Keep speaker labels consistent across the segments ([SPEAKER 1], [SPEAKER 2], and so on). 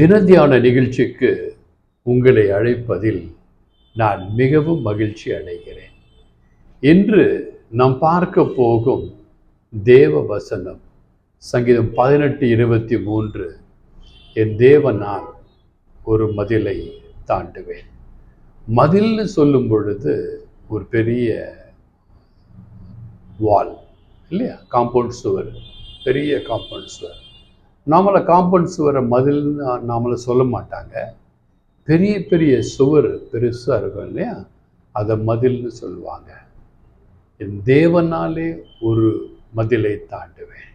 [SPEAKER 1] தினத்தியான நிகழ்ச்சிக்கு உங்களை அழைப்பதில் நான் மிகவும் மகிழ்ச்சி அடைகிறேன். இன்று நாம் பார்க்க போகும் தேவ வசனம் சங்கீதம் பதினெட்டு இருபத்தி மூன்று என் தேவனால் ஒரு மதிலை தாண்டுவேன். மதில்னு சொல்லும் பொழுது ஒரு பெரிய வால் இல்லையா? காம்பவுண்ட் சுவர் பெரிய காம்பவுண்ட் சுவர். நாமளை காம்பவுண்ட் சுவரை மதில்னு நாமளை சொல்ல மாட்டாங்க. பெரிய பெரிய சுவர் பெருசாக இருக்கும் இல்லையா? அதை மதில்னு சொல்லுவாங்க. என் தேவனாலே ஒரு மதிலை தாண்டுவேன்.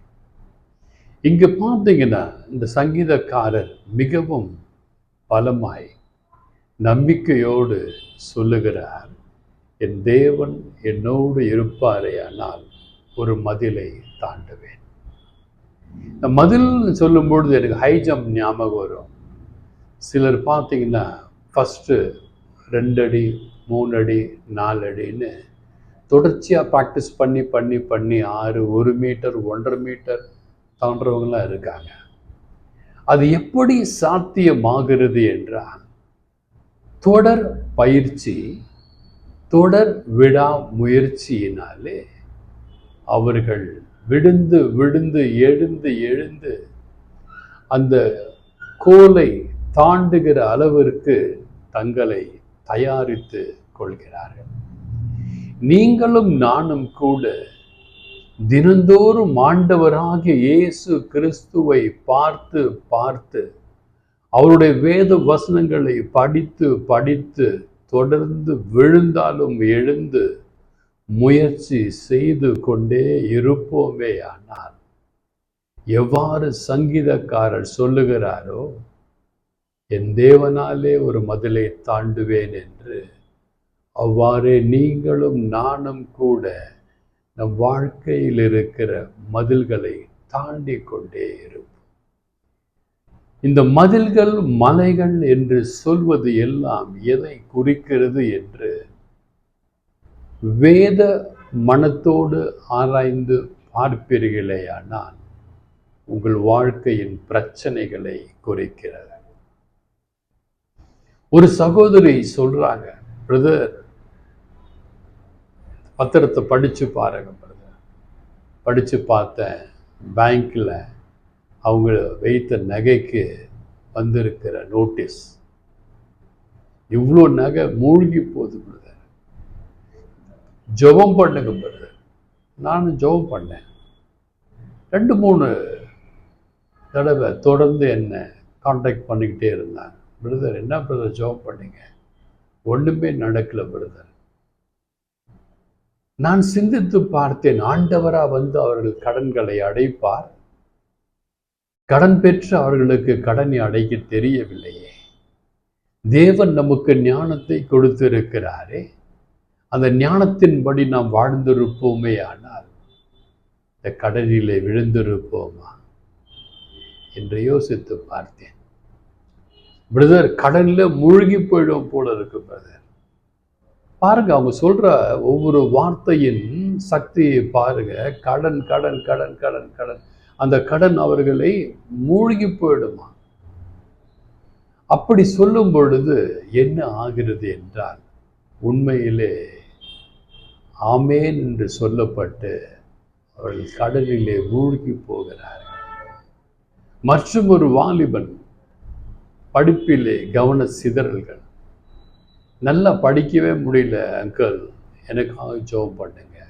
[SPEAKER 1] இங்கே பார்த்தீங்கன்னா இந்த சங்கீதக்காரர் மிகவும் பலமாய் நம்பிக்கையோடு சொல்லுகிறார் என் தேவன் என்னோடு இருப்பாரே ஆனால் ஒரு மதிலை தாண்டுவேன். இந்த மதில் சொல்லும்பொழுது எனக்கு ஹை ஜம்ப் ஞாபகம் வரும். சிலர் பார்த்தீங்கன்னா ஃபஸ்ட்டு ரெண்டு அடி மூணு அடி நாலு அடின்னு தொடர்ச்சியாக ப்ராக்டிஸ் பண்ணி பண்ணி பண்ணி ஆறு ஒரு மீட்டர் ஒன்றரை மீட்டர் தாண்டவங்களாம் இருக்காங்க. அது எப்படி சாத்தியமாகிறது என்றால் தொடர் பயிற்சி தொடர் விடா முயற்சியினாலே அவர்கள் விடுந்து விழுந்து எழுந்து எழுந்து அந்த கோலை தாண்டுகிற அளவிற்கு தங்களை தயாரித்து கொள்கிறார்கள். நீங்களும் நானும் கூட தினந்தோறும் ஆண்டவராகிய இயேசு கிறிஸ்துவை பார்த்து பார்த்து அவருடைய வேத வசனங்களை படித்து படித்து தொடர்ந்து விழுந்தாலும் எழுந்து முயற்சி செய்து கொண்டே இருப்போமே ஆனால் எவ்வாறு சங்கீதக்காரர் சொல்லுகிறாரோ என் தேவனாலே ஒரு மதிலை தாண்டுவேன் என்று அவ்வாறே நீங்களும் நானும் கூட நம் வாழ்க்கையில் இருக்கிற மதில்களை தாண்டி கொண்டே இருப்போம். இந்த மதில்கள் மலைகள் என்று சொல்வது எல்லாம் எதை குறிக்கிறது என்று வேத மனத்தோடு ஆராய்ந்து பார்ப்பீர்களேயானால் உங்கள் வாழ்க்கையின் பிரச்சனைகளை குறைக்கிறது. ஒரு சகோதரி சொல்றாங்க பிரதர் பத்திரத்தை படித்து பாருங்க பிரதர். படித்து பார்த்தேன் பேங்க்கில் அவங்க வைத்த நகைக்கு வந்திருக்கிற நோட்டீஸ். இவ்வளோ நகை மூழ்கி போகுது பிரதர். ஜெபம் பண்ணுங்க பிரதர் நானும் ஜெபம் பண்ணேன். ரெண்டு மூணு தடவை தொடர்ந்து என்ன காண்டாக்ட் பண்ணிக்கிட்டே இருந்தாங்க. பிரதர் என்ன பிரதர் ஜெபம் பண்ணீங்க? ஒன்றுமே நடக்கல பிரதர் நான் சிந்தித்து பார்த்தேன் ஆண்டவரா வந்து அவர்கள் கடன்களை அடைப்பார். கடன் பெற்று அவர்களுக்கு கடனை அடைக்க தெரியவில்லையே. தேவன் நமக்கு ஞானத்தை கொடுத்திருக்கிறாரே. அந்த ஞானத்தின்படி நாம் வாழ்ந்திருப்போமே ஆனால் இந்த கடலிலே விழுந்திருப்போமா என்று யோசித்து பார்த்தேன். பிரதர் கடலில் மூழ்கி போயிடும் போல இருக்கு பிரதர். பாருங்க அவங்க சொல்ற ஒவ்வொரு வார்த்தையின் சக்தியை பாருங்க. கடன் கடன் கடன் கடன் கடன் அந்த கடன் அவர்களை மூழ்கி போயிடுமா? அப்படி சொல்லும் பொழுது என்ன ஆகிறது என்றால் உண்மையிலே ஆமேன் என்று சொல்லப்பட்டு அவர்கள் கடலிலே மூழ்கி போகிறார்கள். மற்றும் ஒரு வாலிபன் படிப்பிலே கவன சிதறல்கள். நல்லா படிக்கவே முடியல அங்கிள் எனக்காக ஜோம் பண்ணுங்க.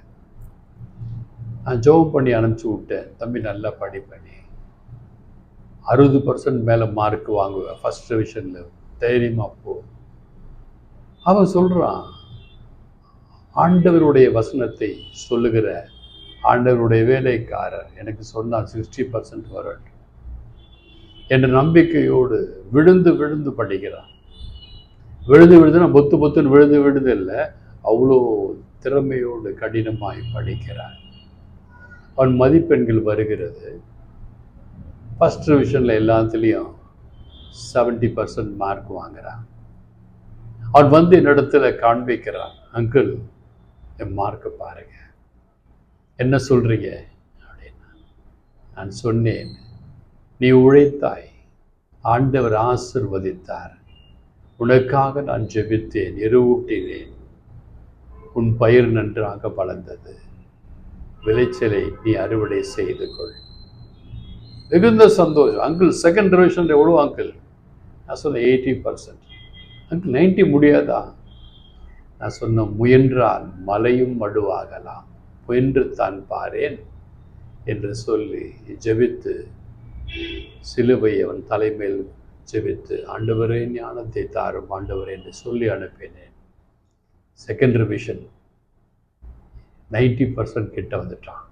[SPEAKER 1] நான் ஜோம் பண்ணி அனுப்பிச்சி விட்டேன். தம்பி நல்லா படி பண்ணி அறுபது பர்சன்ட் மேலே மார்க் வாங்குவேன் ஃபஸ்ட் டிவிஷனில் தைரியமாக போ. அவன் சொல்கிறான் ஆண்டவருடைய வசனத்தை சொல்லுகிற ஆண்டவருடைய வேலைக்காரர் எனக்கு சொன்னால் சிக்ஸ்டி பர்சன்ட் வரட்டும் என்ற நம்பிக்கையோடு விழுந்து விழுந்து படிக்கிறான். விழுந்து விழுதுன்னா பொத்து பொத்துன்னு விழுந்து விழுது இல்லை அவ்வளோ திறமையோடு கடினமாய் படிக்கிறான். அவன் மதிப்பெண்கள் வருகிறது. ஃபஸ்ட் ரிவிஷனில் எல்லாத்துலேயும் செவன்ட்டி பர்சன்ட் மார்க் வாங்குறான். அவன் வந்து என்னிடத்துல காண்பிக்கிறான் அங்கிள் என் மார்க்கை பாருங்க. என்ன சொல்றீங்க? அப்படின்னா நான் சொன்னேன் நீ உழைத்தாய் ஆண்டவர் ஆசிர்வதித்தார். உனக்காக நான் ஜெபித்தேன் எருவூட்டினேன். உன் பயிர் நன்றாக வளர்ந்தது. விளைச்சலை நீ அறுவடை செய்து கொள். மிகுந்த சந்தோஷம். அங்கிள் செகண்ட் டிவிஷன் எவ்வளோ அங்கிள்? நான் சொன்னேன் எயிட்டி பர்சன்ட் அங்கிள் நைன்டி முடியாதா? நான் சொன்ன முயன்றால் மலையும் மடுவாகலாம். முயன்று தான் பாரேன் என்று சொல்லி ஜெபித்து சிலுவை அவன் தலைமையில் ஜெபித்து ஆண்டவரே ஞானத்தை தாரும் ஆண்டவரே என்று சொல்லி அனுப்பினேன். செகண்ட் ரிவிஷன் நைன்டி பர்சன்ட் கிட்ட வந்துட்டான்.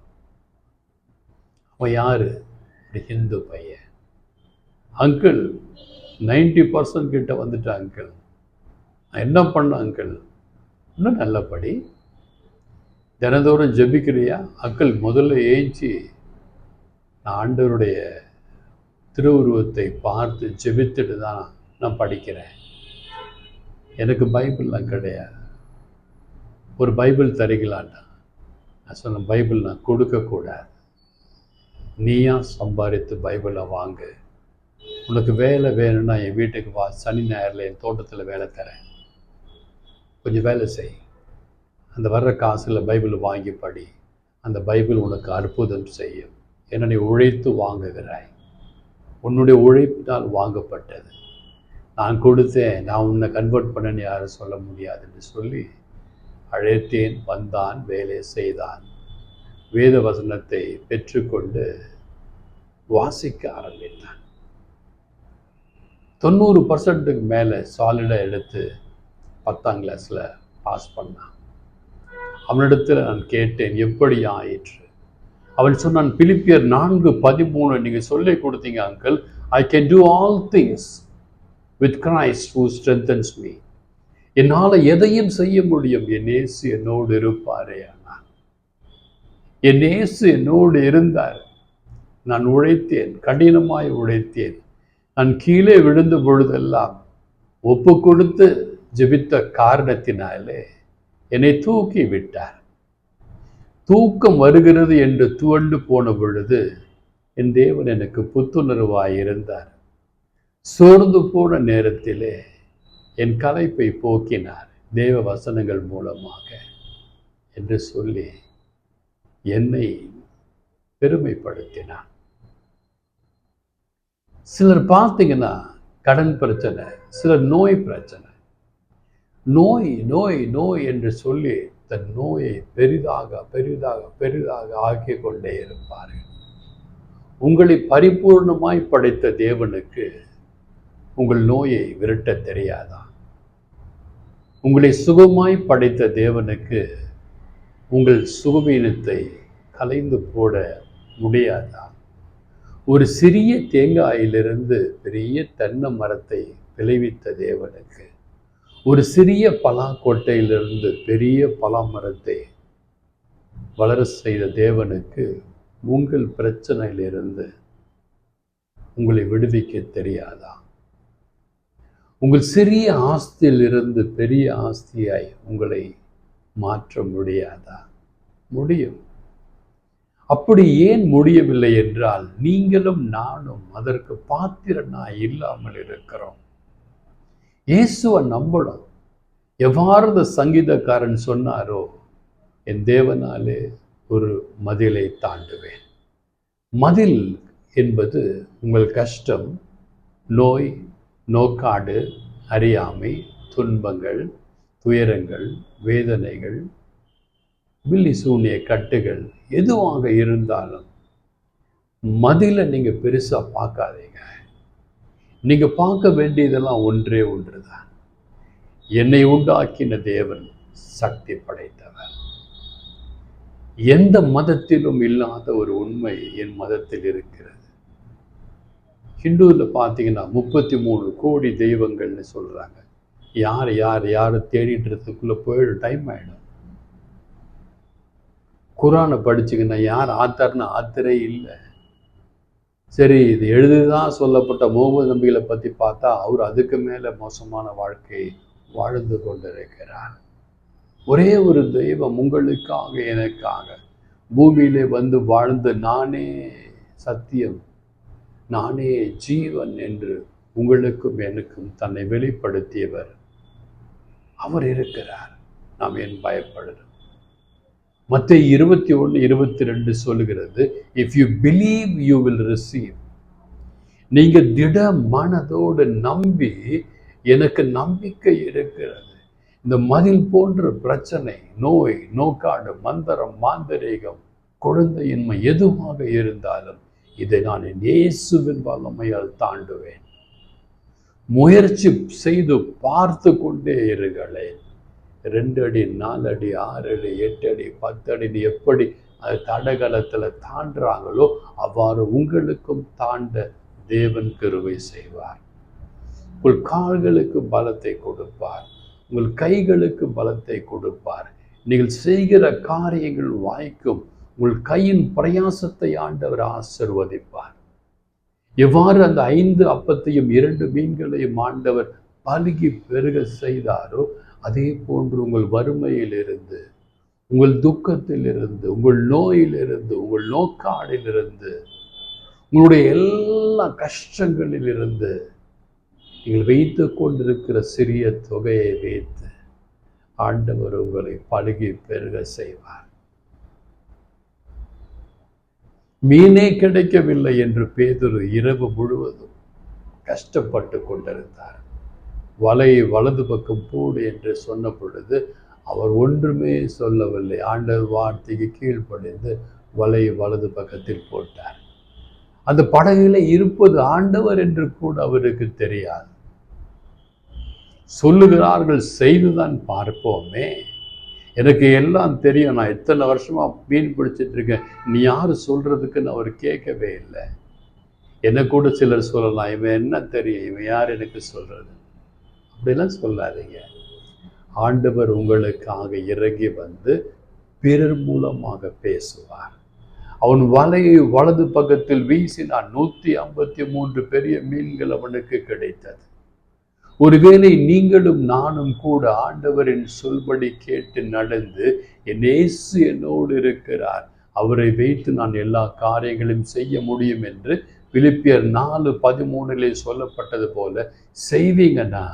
[SPEAKER 1] அவன் யாரு? ஒரு ஹிந்து பையன். அங்கிள் நைன்டி பர்சன்ட் கிட்ட வந்துட்டான் அங்கிள் நான் என்ன பண்ண அங்கிள் இன்னும் நல்லபடி தினந்தோறும் ஜெபிக்கிறியா? அங்கிள் முதல்ல ஏஞ்சி நான் ஆண்டவருடைய திருவுருவத்தை பார்த்து ஜெபித்துட்டு தான் நான் படிக்கிறேன். எனக்கு பைபிள்லாம் கிடையாது. ஒரு பைபிள் தருகலான்டா நான் சொன்ன பைபிள் நான் கொடுக்கக்கூடாது. நீயா சம்பாதித்து பைபிளை வாங்கு. உனக்கு வேலை வேணும்னா என் வீட்டுக்கு வா. சனி ஞாயிறில் என் தோட்டத்தில் வேலை தரேன். கொஞ்சம் வேலை செய். அந்த வர்ற காசில் பைபிள் வாங்கி படி. அந்த பைபிள் உனக்கு அற்புதம் செய்யும். ஏன்னா நீ உழைத்து வாங்குகிறாய். உன்னுடைய உழைப்பினால் வாங்கப்பட்டது. நான் கொடுத்தேன். நான் உன்னை கன்வெர்ட் பண்ணன்னு யாரும் சொல்ல முடியாதுன்னு சொல்லி அழைத்தேன் வந்தான் வேலை செய்தான். வேத வசனத்தை பெற்றுக்கொண்டு வாசிக்க ஆரம்பித்தான். தொண்ணூறு பர்சன்ட்டுக்கு மேலே சாலிடாக எடுத்து பத்தாம் கிளாஸில் பாஸ் பண்ணான் அவனிடத்தில் நான் கேட்டேன் எப்படி ஆயிற்று அவன் சொன்னான் பிலிப்பியர் நான்கு பதிமூணு நீங்கள் சொல்லி கொடுத்தீங்க uncle I can do all things with Christ who strengthens me என்னால் எதையும் செய்ய முடியும். என் நேசு என்னோடு இருப்பாரே ஆனால் என் நேசு என்னோடு இருந்தார். நான் உழைத்தேன் கடினமாய் உழைத்தேன். நான் கீழே விழுந்த பொழுதெல்லாம் ஒப்பு கொடுத்து ஜெபித்த காரணத்தினாலே என்னை தூக்கி விட்டார். தூக்கம் வருகிறது என்று துவண்டு போன பொழுது என் தேவன் எனக்கு புத்துணர்வாயிருந்தார் சோர்ந்து போன நேரத்திலே என் கலைப்பை போக்கினார் தேவ வசனங்கள் மூலமாக என்று சொல்லி என்னை பெருமைப்படுத்தினார். சிலர் பார்த்தீங்கன்னா கடன் பிரச்சனை சிலர் நோய் பிரச்சனை நோய் நோய் நோய் என்று சொல்லி தன் நோயை பெரிதாக பெரிதாக பெரிதாக ஆக்கி கொண்டே இருப்பார்கள். உங்களை பரிபூர்ணமாய் படைத்த தேவனுக்கு உங்கள் நோயை விரட்ட தெரியாதா? உங்களை சுகமாய் படைத்த தேவனுக்கு உங்கள் சுகவீனத்தை கலைந்து போட முடியாதா? ஒரு சிறிய தேங்காயிலிருந்து பெரிய தென்னை மரத்தை விளைவித்த தேவனுக்கு ஒரு சிறிய பலாக்கோட்டையிலிருந்து பெரிய பலாமரத்தை வளர செய்த தேவனுக்கு உங்கள் பிரச்சனையிலிருந்து உங்களை விடுவிக்க தெரியாதா? உங்கள் சிறிய ஆஸ்தியிலிருந்து பெரிய ஆஸ்தியாய் உங்களை மாற்ற முடியாதா? முடியும். அப்படி ஏன் முடியவில்லை என்றால் நீங்களும் நானும் அதற்கு பாத்திரனாய் இல்லாமல் இருக்கிறோம். இயேசுவை நம்பணும். எவ்வாறு இந்த சங்கீதக்காரன் சொன்னாரோ என் தேவனாலே ஒரு மதிலை தாண்டுவேன். மதில் என்பது உங்கள் கஷ்டம் நோய் நோக்காடு அறியாமை துன்பங்கள் துயரங்கள் வேதனைகள் வில்லி சூனிய கட்டுகள் எதுவாக இருந்தாலும் மதிலை நீங்கள் பெருசாக பார்க்காதீங்க. நீங்கள் பார்க்க வேண்டியதெல்லாம் ஒன்றே ஒன்று தான் என்னை உண்டாக்கின தேவன் சக்தி படைத்தவர். எந்த மதத்திலும் இல்லாத ஒரு உண்மை என் மதத்தில் இருக்கிறது. ஹிந்துவில் பார்த்தீங்கன்னா முப்பத்தி மூணு கோடி தெய்வங்கள்னு சொல்கிறாங்க யார் யார் யார் தேடிட்டுறதுக்குள்ளே போயிடும் டைம் ஆகிடும் குரானை படிச்சுக்கின்னா யார் ஆத்தர்னு ஆத்தரே இல்லை. சரி இது எழுதுதான் சொல்லப்பட்ட முகமது நபிகளை பற்றி பார்த்தா அவர் அதுக்கு மேலே மோசமான வாழ்க்கை வாழ்ந்து கொண்டிருக்கிறார். ஒரே ஒரு தெய்வம் உங்களுக்காக எனக்காக. பூமியிலே வந்து வாழ்ந்து நானே சத்தியம் நானே ஜீவன் என்று உங்களுக்கும் எனக்கும் தன்னை வெளிப்படுத்தியவர். அவர் இருக்கிறார். நாம் ஏன் பயப்படுறோம்? மற்ற இருபத்தி ஒன்று இருபத்தி ரெண்டு சொல்லுகிறது if you believe you will receive நீங்கள் திட மனதோடு நம்பி எனக்கு நம்பிக்கை இருக்கிறது. இந்த மதில் போன்ற பிரச்சனை நோய் நோக்காடு மந்திரம் மாந்தரீகம் குழந்தையின்மை எதுவாக இருந்தாலும் இதை நான் என் இயேசுவின் வல்லமையால் தாண்டுவேன். முயற்சி செய்து பார்த்து கொண்டே இருங்களேன். ரெண்டு அடி நாலு அடி ஆறு அடி எட்டு அடி பத்து அடி எப்படி அது தடகளத்தில் தாண்டுறாங்களோ அவ்வாறு உங்களுக்கும் தாண்ட தேவன் கருவை செய்வார். உங்கள் கால்களுக்கு பலத்தை கொடுப்பார். உங்கள் கைகளுக்கு பலத்தை கொடுப்பார். நீங்கள் செய்கிற காரியங்கள் வாய்க்கும் உங்கள் கையின் பிரயாசத்தை ஆண்டவர் ஆசிர்வதிப்பார். எவ்வாறு அந்த ஐந்து அப்பத்தையும் இரண்டு மீன்களையும் ஆண்டவர் பலுகி பெருக செய்தாரோ அதே போன்று உங்கள் வறுமையிலிருந்து உங்கள் துக்கத்திலிருந்து உங்கள் நோயிலிருந்து உங்கள் நோக்காடிலிருந்து உங்களுடைய எல்லா கஷ்டங்களிலிருந்து நீங்கள் வைத்து கொண்டிருக்கிற சிறிய தொகையை வைத்து ஆண்டவர் உங்களை பழுகி பெருக செய்வார். மீனே கிடைக்கவில்லை என்று பேதுரு இரவு முழுவதும் கஷ்டப்பட்டு கொண்டிருந்தார். வலையை வலது பக்கம் போடு என்று சொன்ன பொழுது அவர் ஒன்றுமே சொல்லவில்லை. ஆண்டவர் வார்த்தைக்கு கீழ்ப்படைந்து வலையை வலது பக்கத்தில் போட்டார். அந்த படகுல இருப்பது ஆண்டவர் என்று கூட அவருக்கு தெரியாது. சொல்லுகிறார்கள் செய்துதான் பார்ப்போமே. எனக்கு எல்லாம் தெரியும். நான் இத்தனை வருஷமா மீன் பிடிச்சிட்டு இருக்கேன். நீ யார் சொல்றதுக்குன்னு அவர் கேட்கவே இல்லை. என்ன கூட சிலர் சொல்லலாம். இவன் என்ன தெரியும்? இவன் யார் எனக்கு சொல்றது? அப்படிலாம் சொல்லாதீங்க. ஆண்டவர் உங்களுக்காக இறங்கி வந்து பிறர் மூலமாக பேசுவார். அவன் வலையை வலது பக்கத்தில் வீசினான். நூற்றி ஐம்பத்தி மூன்று பெரிய மீன்கள் அவனுக்கு கிடைத்தது. ஒருவேளை நீங்களும் நானும் கூட ஆண்டவரின் சொல்படி கேட்டு நடந்து என் ஏசு என்னோடு இருக்கிறார். அவரை வைத்து நான் எல்லா காரியங்களையும் செய்ய முடியும் என்று பிலிப்பியர் நாலு பதிமூணுலே சொல்லப்பட்டது போல செய்வீங்கன்னா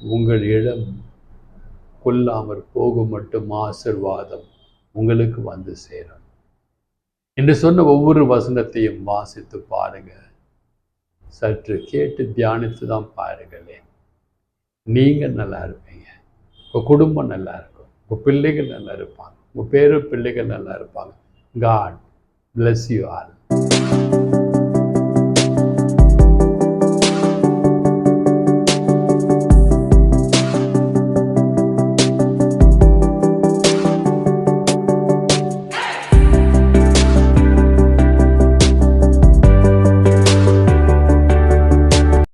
[SPEAKER 1] உங்கள் இடம் கொல்லாமற் போகும் மட்டும் ஆசிர்வாதம் உங்களுக்கு வந்து சேரும். என்று சொன்ன ஒவ்வொரு வசனத்தையும் வாசித்து பாருங்க. சற்று கேட்டு தியானித்து தான் பாருங்களேன். நீங்க நல்லா இருப்பீங்க. உங்க குடும்பம் நல்லா இருக்கும். உங்க பிள்ளைகள் நல்லா இருப்பாங்க. உங்க பேரு பிள்ளைகள் நல்லா இருப்பாங்க. God bless you all